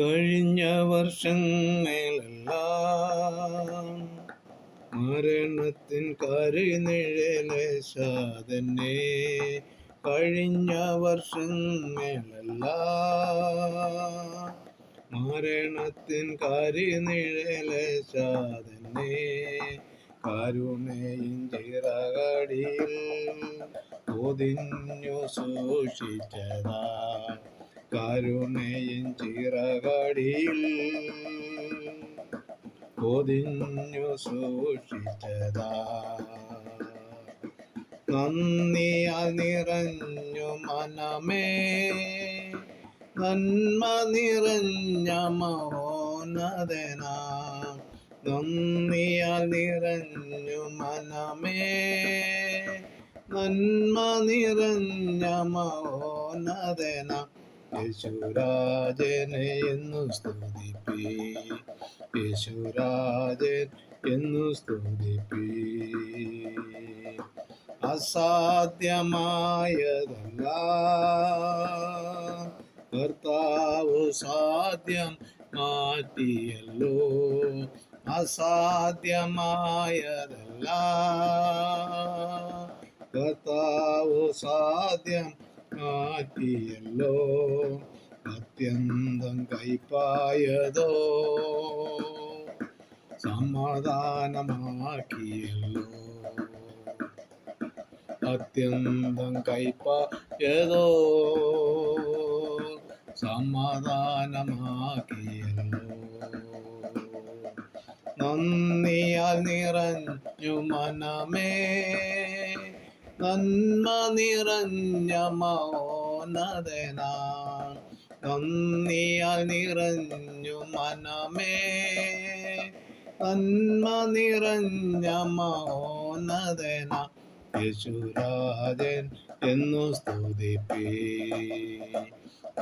കഴിഞ്ഞ വർഷങ്ങളെല്ലാം മരണത്തിൻ കരുനിഴലേശാതന്നെ കഴിഞ്ഞ വർഷങ്ങളെല്ലാം മരണത്തിൻ കരിനിഴലേശാതന്നെ കരുണയും ചിറകടിയിൽ പൊതിഞ്ഞു സൂക്ഷിച്ചതാ. കരുണയും ചിറകടിയിൽ പൊതിഞ്ഞു സൂക്ഷിച്ചതാ. നന്ദി നിറഞ്ഞു മനമേ നന്മ നിറഞ്ഞ മഹോന്നതന നന്ദി നിറഞ്ഞു മനമേ നന്മ നിറഞ്ഞ മഹോന്നതന യേശുരാജനെ എന്നു സ്തുതിപ്പി. യേശുരാജൻ എന്നു സ്തുതിപ്പി. അസാധ്യമായതല്ല കർത്താവ് സാധ്യം മാറ്റിയല്ലോ. അസാധ്യമായതല്ല കർത്താവ് സാധ്യം മാറ്റിയല്ലോ അത്യന്തം കൈപ്പായതോ. സമാധാനമാക്കിയല്ലോ. അത്യന്തം കൈപ്പായതോ. സമാധാനമാക്കിയല്ലോ. നന്ദിയാൽ നിറഞ്ഞു മനമേ. നന്മ നിറഞ്ഞ മൗനതന. നന്ദിയാൽ നിറഞ്ഞു മനമേ. നന്മ നിറഞ്ഞ മൗനതന. യേശുരാജൻ എന്നു സ്തുതിപ്പേ.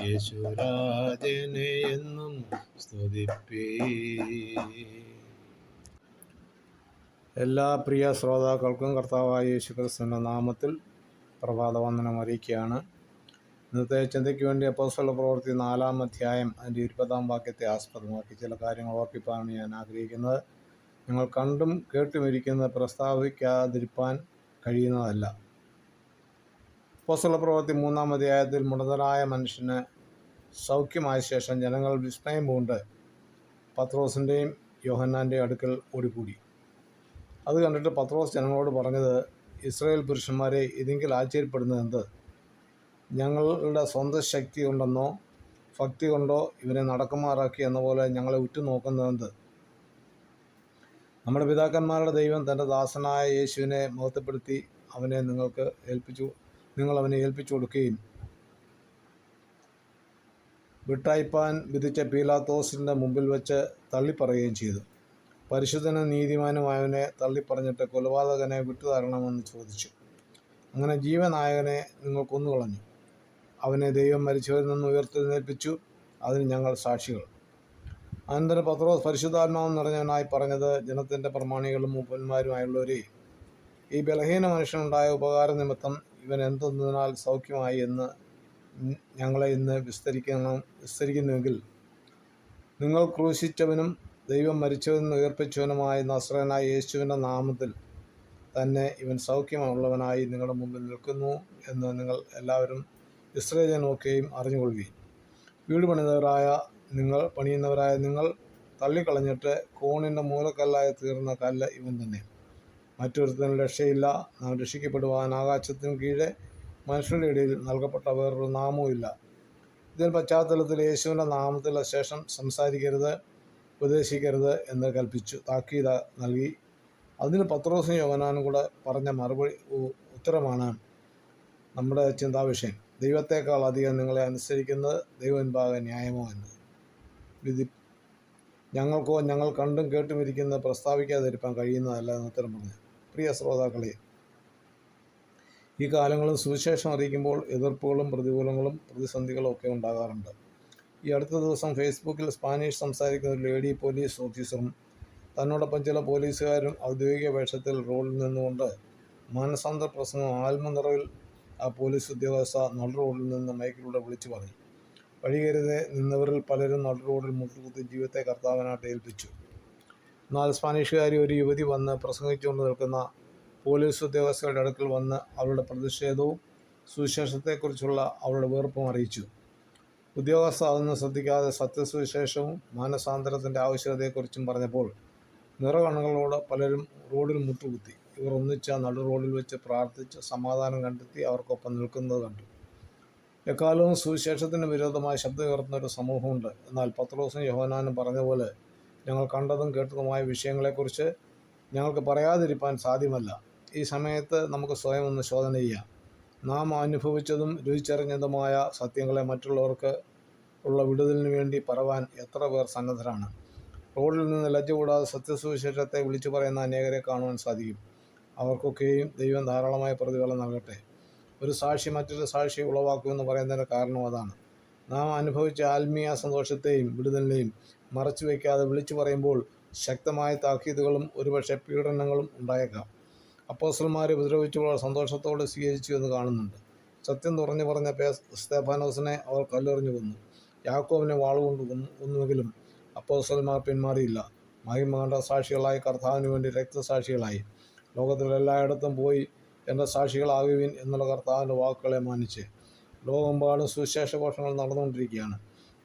യേശുരാജനെ എന്നും സ്തുതിപ്പി. എല്ലാ പ്രിയ ശ്രോതാക്കൾക്കും കർത്താവായ യേശു ക്രിസ്തുവിന്റെ നാമത്തിൽ പ്രഭാതവന്ദനം അറിയിക്കുകയാണ്. ഇന്നത്തെ ചിന്തയ്ക്ക് വേണ്ടി അപ്പോസ്തല പ്രവൃത്തി നാലാം അധ്യായം അതിന്റെ ഇരുപതാം വാക്യത്തെ ആസ്പദമാക്കി ചില കാര്യങ്ങൾ ഓർപ്പിപ്പാണ് ഞാൻ ആഗ്രഹിക്കുന്നത്. നിങ്ങൾ കണ്ടും കേട്ടുമിരിക്കുന്നത് പ്രസ്താവിക്കാതിരിപ്പാൻ കഴിയുന്നതല്ല. അപ്പോസ്തല പ്രവൃത്തി മൂന്നാം അധ്യായത്തിൽ മുടന്തരായ മനുഷ്യന് സൗഖ്യമായ ശേഷം ജനങ്ങൾ വിസ്മയം പൂണ്ട് പത്രോസിന്റെയും യോഹന്നാന്റെയും അടുക്കൽ ഓടിക്കൂടി. അത് കണ്ടിട്ട് പത്രോസ് ജനങ്ങളോട് പറഞ്ഞത് ഇസ്രായേൽ പുരുഷന്മാരെ ഇതെങ്കിൽ ആശ്ചര്യപ്പെടുന്നത് എന്ത്? ഞങ്ങളുടെ സ്വന്തം ശക്തി കൊണ്ടെന്നോ ഭക്തി കൊണ്ടോ ഇവരെ നടക്കുമാറാക്കി എന്ന പോലെ ഞങ്ങളെ ഉറ്റുനോക്കുന്നത് എന്ത്? നമ്മുടെ പിതാക്കന്മാരുടെ ദൈവം തന്റെ ദാസനായ യേശുവിനെ മഹത്വപ്പെടുത്തി അവനെ നിങ്ങൾക്ക് ഏൽപ്പിച്ചു നിങ്ങൾ അവനെ ഏൽപ്പിച്ചു കൊടുക്കുകയും വിട്ടയപ്പാൻ വിധിച്ച പീലാത്തോസിന്റെ മുമ്പിൽ വെച്ച് തള്ളിപ്പറയുകയും ചെയ്തു. പരിശുദ്ധനും നീതിമാനുമായവനെ തള്ളിപ്പറഞ്ഞിട്ട് കൊലപാതകനെ വിട്ടുതരണമെന്ന് ചോദിച്ചു. അങ്ങനെ ജീവനായകനെ നിങ്ങൾ കൊന്നുകളഞ്ഞു. അവനെ ദൈവം മരിച്ചവരിൽ നിന്ന് ഉയർത്തെഴുന്നേൽപ്പിച്ചു. അതിന് ഞങ്ങൾ സാക്ഷികൾ. അനന്തരം പത്രോസ് പരിശുദ്ധാത്മാവ് നിറഞ്ഞവനായി പറഞ്ഞത് ജനത്തിന്റെ പ്രമാണികളും മൂപ്പന്മാരുമായുള്ളവരെ. ഈ ബലഹീന മനുഷ്യനുണ്ടായ ഉപകാര നിമിത്തം ഇവൻ എന്തെന്നതിനാൽ സൗഖ്യമായി എന്ന് ഞങ്ങളെ ഇന്ന് വിസ്തരിക്കണം വിസ്തരിക്കുന്നുവെങ്കിൽ നിങ്ങൾ ക്രൂശിച്ചവനും ദൈവം മരിച്ചവനും ഉയർപ്പിച്ചവനുമായ നസ്രനായ യേശുവിന്റെ നാമത്തിൽ തന്നെ ഇവൻ സൗഖ്യമുള്ളവനായി നിങ്ങളുടെ മുമ്പിൽ നിൽക്കുന്നു എന്ന് നിങ്ങൾ എല്ലാവരും ഇസ്രേലിനൊക്കെയും അറിഞ്ഞുകൊള്ളുകയും വീട് പണിതവരായ നിങ്ങൾ പണിയുന്നവരായ നിങ്ങൾ തള്ളിക്കളഞ്ഞിട്ട് കോണിന്റെ മൂലക്കല്ലായി തീർന്ന കല്ല് ഇവൻ തന്നെ. മറ്റൊരുത്തിനും രക്ഷയില്ല നാം രക്ഷിക്കപ്പെടുവാൻ ആകാശത്തിന് കീഴെ മനുഷ്യരുടെ ഇടയിൽ നൽകപ്പെട്ട വേറൊരു നാമവും ഇല്ല ഇതിന് പശ്ചാത്തലത്തിൽ യേശുവിന്റെ നാമത്തിൽ ശേഷം സംസാരിക്കരുത്. ഉപദേശിക്കരുത് എന്ന് കൽപ്പിച്ചു. താക്കീത നൽകി. അതിന് പത്രോസും യോവനാനും കൂടെ പറഞ്ഞ മറുപടി ഉത്തരമാണ് നമ്മുടെ ചിന്താവിഷയം. ദൈവത്തെക്കാൾ അധികം നിങ്ങളെ അനുസരിക്കുന്നത് ദൈവൻഭാഗ ന്യായമോ എന്ന്. വിധി ഞങ്ങൾക്കോ ഞങ്ങൾ കണ്ടും കേട്ടും ഇരിക്കുന്നത് പ്രസ്താവിക്കാതിരിക്കാൻ കഴിയുന്നതല്ല എന്ന് ഉത്തരം പറഞ്ഞു. പ്രിയ ശ്രോതാക്കളെ ഈ കാലങ്ങളിൽ സുവിശേഷം അറിയിക്കുമ്പോൾ എതിർപ്പുകളും പ്രതികൂലങ്ങളും പ്രതിസന്ധികളും ഒക്കെ ഉണ്ടാകാറുണ്ട്. ഈ അടുത്ത ദിവസം ഫേസ്ബുക്കിൽ സ്പാനിഷ് സംസാരിക്കുന്ന ഒരു ലേഡി പോലീസ് ഓഫീസറും തന്നോടൊപ്പം ചില പോലീസുകാരും ഔദ്യോഗിക വേഷത്തിൽ റോഡിൽ നിന്നുകൊണ്ട് മാനസാന്തര പ്രസംഗം ആത്മനിറവിൽ ആ പോലീസ് ഉദ്യോഗസ്ഥ നട റോഡിൽ നിന്ന് മൈക്കിലൂടെ വിളിച്ചു പറഞ്ഞു. വഴികരുതെ നിന്നവരിൽ പലരും നടു റോഡിൽ മുട്ടുകുത്തി ജീവിതത്തെ കർത്താവിനായിട്ട് ഏൽപ്പിച്ചു. എന്നാൽ സ്പാനിഷുകാരി ഒരു യുവതി വന്ന് പ്രസംഗിച്ചുകൊണ്ട് നിൽക്കുന്ന പോലീസ് ഉദ്യോഗസ്ഥരുടെ അടുക്കൽ വന്ന് അവരുടെ പ്രതിഷേധവും സുവിശേഷത്തെക്കുറിച്ചുള്ള അവരുടെ വെറുപ്പും അറിയിച്ചു. ഉദ്യോഗസ്ഥ അതൊന്നും ശ്രദ്ധിക്കാതെ സത്യസുവിശേഷവും മാനസാന്തരത്തിന്റെ ആവശ്യകതയെക്കുറിച്ചും പറഞ്ഞപ്പോൾ നിറകണ്ണുകളോട് പലരും റോഡിൽ മുട്ടുകുത്തി. ഇവർ ഒന്നിച്ച നടു റോഡിൽ വെച്ച് പ്രാർത്ഥിച്ച് സമാധാനം കണ്ടെത്തി അവർക്കൊപ്പം നിൽക്കുന്നത് കണ്ടു. എക്കാലവും സുവിശേഷത്തിന് വിരോധമായി ശബ്ദം ഉയർത്തുന്ന ഒരു സമൂഹമുണ്ട്. എന്നാൽ പത്രോസും യോഹനാനും പറഞ്ഞ പോലെ ഞങ്ങൾ കണ്ടതും കേട്ടതുമായ വിഷയങ്ങളെക്കുറിച്ച് ഞങ്ങൾക്ക് പറയാതിരിക്കാൻ സാധ്യമല്ല. ഈ സമയത്ത് നമുക്ക് സ്വയം ഒന്ന് ശോധന ചെയ്യാം. നാം അനുഭവിച്ചതും രുചിച്ചറിഞ്ഞതുമായ സത്യങ്ങളെ മറ്റുള്ളവർക്ക് ഉള്ള വിടുതലിന് വേണ്ടി പറവാൻ എത്ര പേർ സന്നദ്ധരാണ്. റോഡിൽ നിന്ന് ലജ്ജ കൂടാതെ സത്യസുവിശേഷത്തെ വിളിച്ചു പറയുന്ന അനേകരെ കാണുവാൻ സാധിക്കും. അവർക്കൊക്കെയും ദൈവം ധാരാളമായ പ്രതിഫലം നൽകട്ടെ. ഒരു സാക്ഷി മറ്റൊരു സാക്ഷി ഉളവാക്കുമെന്ന് പറയുന്നതിന്റെ കാരണം അതാണ്. നാം അനുഭവിച്ച ആത്മീയ സന്തോഷത്തെയും വിടുതലിനെയും മറച്ചു വയ്ക്കാതെ വിളിച്ചു പറയുമ്പോൾ ശക്തമായ താക്കീതുകളും ഒരുപക്ഷെ പീഡനങ്ങളും ഉണ്ടായേക്കാം. അപ്പോസ്റ്റലന്മാരെ ഉപദ്രവിച്ചപ്പോൾ സന്തോഷത്തോടെ സ്വീകരിച്ചു എന്ന് കാണുന്നുണ്ട്. സത്യം തുറഞ്ഞു പറഞ്ഞ പേ സ്തേഫാനോസിനെ അവർ കല്ലെറിഞ്ഞു കൊന്നു. യാക്കോവിനെ വാളുകൊണ്ട് കൊന്നുവെങ്കിലും അപ്പോസ്റ്റലന്മാർ പിന്മാറിയില്ല. മഹിമകണ്ഠ സാക്ഷികളായി കർത്താവിന് വേണ്ടി രക്തസാക്ഷികളായി. ലോകത്തിൽ എല്ലായിടത്തും പോയി എന്റെ സാക്ഷികളാകുവിൻ എന്നുള്ള കർത്താവിന്റെ വാക്കുകളെ മാനിച്ച് ലോകമെമ്പാടും സുവിശേഷ ഘോഷങ്ങൾ നടന്നുകൊണ്ടിരിക്കുകയാണ്.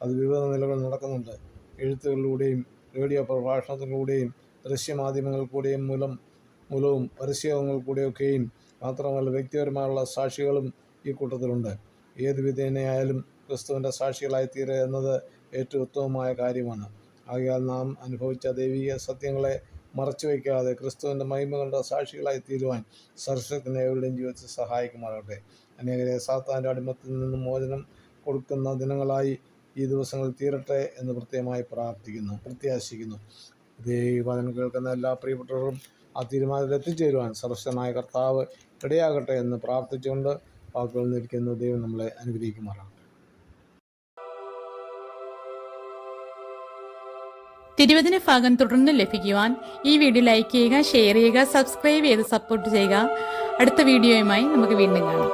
അത് വിവിധ നിലകളിൽ നടക്കുന്നുണ്ട്. എഴുത്തുകളിലൂടെയും റേഡിയോ പ്രഭാഷണത്തിലൂടെയും ദൃശ്യമാധ്യമങ്ങളിലൂടെയും മൂലം മൂലവും പരസ്യങ്ങളിലൂടെയൊക്കെയും മാത്രമല്ല വ്യക്തിപരമായുള്ള സാക്ഷികളും ഈ കൂട്ടത്തിലുണ്ട്. ഏത് വിധേനയായാലും ക്രിസ്തുവിന്റെ സാക്ഷികളായിത്തീരുക എന്നത് ഏറ്റവും ഉത്തമമായ കാര്യമാണ്. ആകയാൽ നാം അനുഭവിച്ച ദൈവിക സത്യങ്ങളെ മറച്ചു വയ്ക്കാതെ ക്രിസ്തുവിന്റെ മഹിമകളുടെ സാക്ഷികളായി തീരുവാൻ സർശത്തിന് എവരുടെയും ജീവിതത്തിൽ സഹായിക്കുമാറാകട്ടെ. അനേകരെ സാത്താന്റെ അടിമത്തിൽ നിന്നും മോചനം കൊടുക്കുന്ന ദിനങ്ങളായി ഈ ദിവസങ്ങളിൽ തീരട്ടെ എന്ന് പ്രത്യേകമായി പ്രാർത്ഥിക്കുന്നു പ്രത്യാശിക്കുന്നു. വചനം കേൾക്കുന്ന എല്ലാ പ്രിയപ്പെട്ടവരും ആ തീരുമാനത്തിൽ എത്തിച്ചേരുവാൻ സർവശനായ കർത്താവ് ഇടയാകട്ടെ എന്ന് പ്രാർത്ഥിച്ചുകൊണ്ട് വാക്കുകൾ നിൽക്കുന്ന ദൈവം നമ്മളെ അനുഗ്രഹിക്കുമാറാണ് തിരുവചന ഭാഗം തുടർന്ന് ലഭിക്കുവാൻ ഈ വീഡിയോ ലൈക്ക് ചെയ്യുക ഷെയർ ചെയ്യുക സബ്സ്ക്രൈബ് ചെയ്ത് സപ്പോർട്ട് ചെയ്യുക. അടുത്ത വീഡിയോയുമായി നമുക്ക് വീണ്ടും കാണാം.